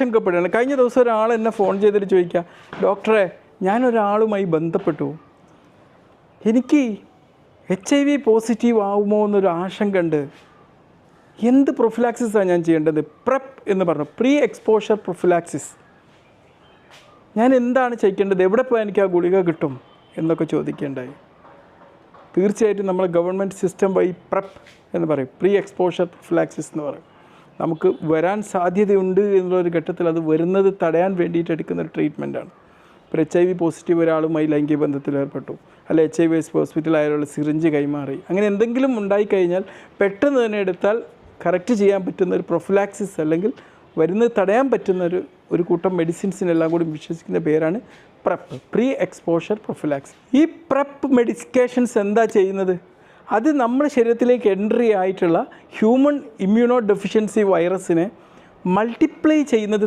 ആശങ്കപ്പെടുകയാണ് കഴിഞ്ഞ ദിവസം ഒരാൾ എന്നെ ഫോൺ ചെയ്തിട്ട് ചോദിക്കുക ഡോക്ടറെ ഞാനൊരാളുമായി ബന്ധപ്പെട്ടു. എനിക്ക് എച്ച് ഐ വി പോസിറ്റീവ് ആവുമോ എന്നൊരു ആശങ്ക ഉണ്ട് എന്ത് പ്രൊഫിലാക്സിസാണ് ഞാൻ ചെയ്യേണ്ടത്? പ്രപ്പ് എന്ന് പറഞ്ഞു. പ്രീ എക്സ്പോഷർ പ്രൊഫിലാക്സിസ് ഞാൻ എന്താണ് ചെയ്യേണ്ടത്? എവിടെ പോയാൽ എനിക്ക് ആ ഗുളിക കിട്ടും? എന്നൊക്കെ ചോദിക്കേണ്ടായി. തീർച്ചയായിട്ടും നമ്മൾ ഗവൺമെന്റ് സിസ്റ്റം വഴി പ്രപ്പ് എന്ന് പറയും. പ്രീ എക്സ്പോഷർ പ്രൊഫിലാക്സിസ് എന്ന് പറയും. നമുക്ക് വരാൻ സാധ്യതയുണ്ട് എന്നുള്ളൊരു ഘട്ടത്തിൽ അത് വരുന്നത് തടയാൻ വേണ്ടിയിട്ട് എടുക്കുന്ന ഒരു ട്രീറ്റ്മെന്റാണ് ഇപ്പോൾ എച്ച് ഐ വി പോസിറ്റീവ് ഒരാളുമായി ലൈംഗിക ബന്ധത്തിൽ ഏർപ്പെട്ടു. അല്ലെ എച്ച് ഐ വി എസ് ഹോസ്പിറ്റലായാലുള്ള സിറിഞ്ച് കൈമാറി. അങ്ങനെ എന്തെങ്കിലും ഉണ്ടായിക്കഴിഞ്ഞാൽ പെട്ടെന്ന് തന്നെ എടുത്താൽ കറക്റ്റ് ചെയ്യാൻ പറ്റുന്ന ഒരു പ്രൊഫിലാക്സിസ് അല്ലെങ്കിൽ വരുന്നത് തടയാൻ പറ്റുന്ന ഒരു ഒരു കൂട്ടം മെഡിസിൻസിനെല്ലാം കൂടി വിശ്വസിക്കുന്ന പേരാണ് പ്രപ്പ് പ്രീ എക്സ്പോഷർ പ്രൊഫിലാക്സ് ഈ പ്രപ്പ് മെഡിക്കേഷൻസ് എന്താ ചെയ്യുന്നത്? അത് നമ്മുടെ ശരീരത്തിലേക്ക് എൻട്രി ആയിട്ടുള്ള ഹ്യൂമൺ ഇമ്മ്യൂണോ ഡെഫിഷ്യൻസി വൈറസിനെ മൾട്ടിപ്ലൈ ചെയ്യുന്നത്